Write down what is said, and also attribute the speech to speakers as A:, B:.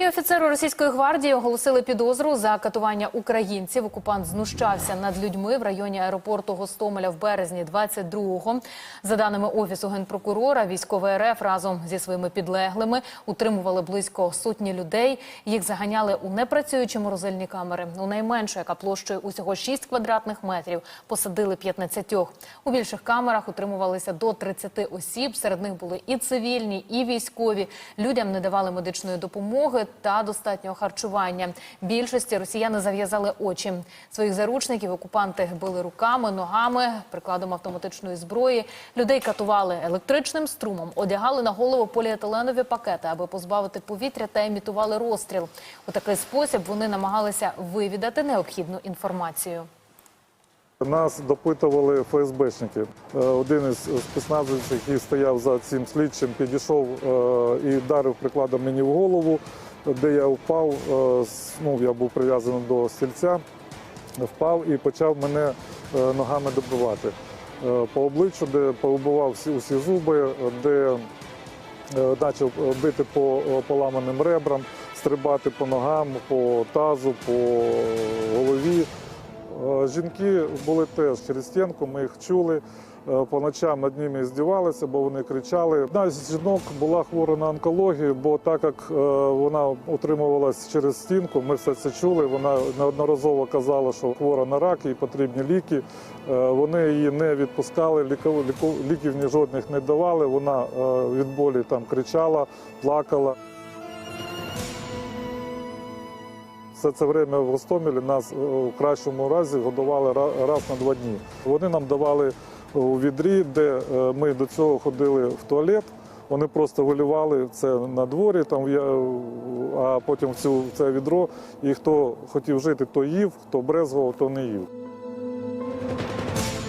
A: І офіцеру російської гвардії оголосили підозру за катування українців. Окупант знущався над людьми в районі аеропорту Гостомеля в березні 22-го. За даними офісу генпрокурора, військовий РФ разом зі своїми підлеглими утримували близько сотні людей. Їх заганяли у непрацюючі морозильні камери. У найменшу, яка площею усього 6 квадратних метрів, посадили 15. У більших камерах утримувалися до 30 осіб. Серед них були і цивільні, і військові. Людям не давали медичної допомоги та достатнього харчування. Більшості росіяни зав'язали очі. Своїх заручників окупанти били руками, ногами, прикладом автоматичної зброї. Людей катували електричним струмом, одягали на голову поліетиленові пакети, аби позбавити повітря та імітували розстріл. У такий спосіб вони намагалися вивідати необхідну інформацію.
B: Нас допитували ФСБшники. Е, Один із спецназовців, який стояв за цим слідчим, підійшов е, і вдарив прикладом мені в голову, де я впав. е, Ну, я був прив'язаний до стільця, впав і почав мене ногами добивати. По обличчю, де повибивав всі усі зуби, де почав бити по поламаним ребрам, стрибати по ногам, по тазу, по голові. Жінки були теж через стінку, ми їх чули. Е, По ночам над ними здівалися, бо вони кричали. Одна з жінок була хвора на онкологію, бо так як е, вона утримувалась через стінку, ми все це чули. Вона неодноразово казала, що хвора на рак, їй потрібні ліки. Е, Вони її не відпускали, ліків ні жодних не давали. Вона від болі там кричала, плакала. Все це время в Гостомелі нас е, в кращому разі годували ра- раз на два дні. Вони нам давали у відрі, де е, ми до цього ходили в туалет. Вони просто вилівали це на дворі, там а потім в цю в це відро. І хто хотів жити, то їв, хто брезгував, то не їв.